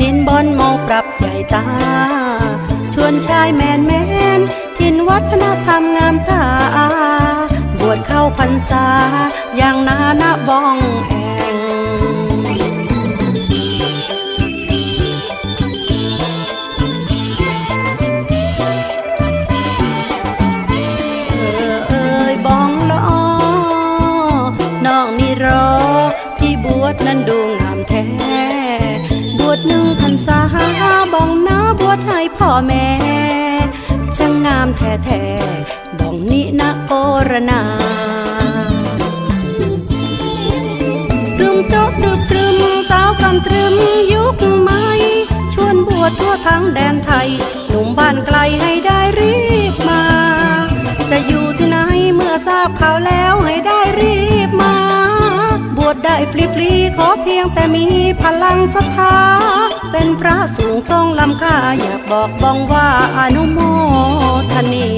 นินบอลเมาปรับใหญ่ตา ชวนชายแมนแมนทินวัฒนธรรมงามตา บวชเข้าพรรษา อย่างนานาบ้องแองเออเอยบอง ละอน้องพันดูงาหนึ่งพรรษาบองน้าบวชให้พ่อแม่ช่างงามแท้แท้บองนี่นะโอรนาตรึมโจ๊กรึบตรึมสาวกำตรึมยุคใหม่ชวนบวชทั่วทั้งแดนไทย หนุ่มบ้านไกลให้ได้รีบมา จะอยู่ที่ไหนเมื่อทราบข่าวแล้วให้ได้รีบมา บวชได้ฟรีๆขอเพียงแต่มีพลังศรัทธา เป็นพระสูงทรงลำค่าอยากบอกบ้องว่าอนุโมทนี